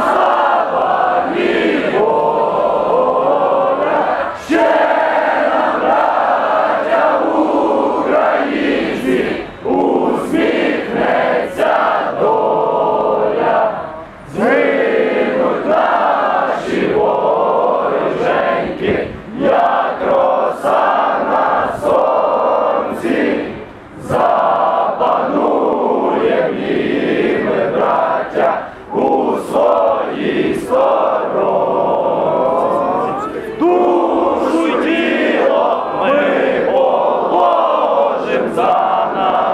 Christ.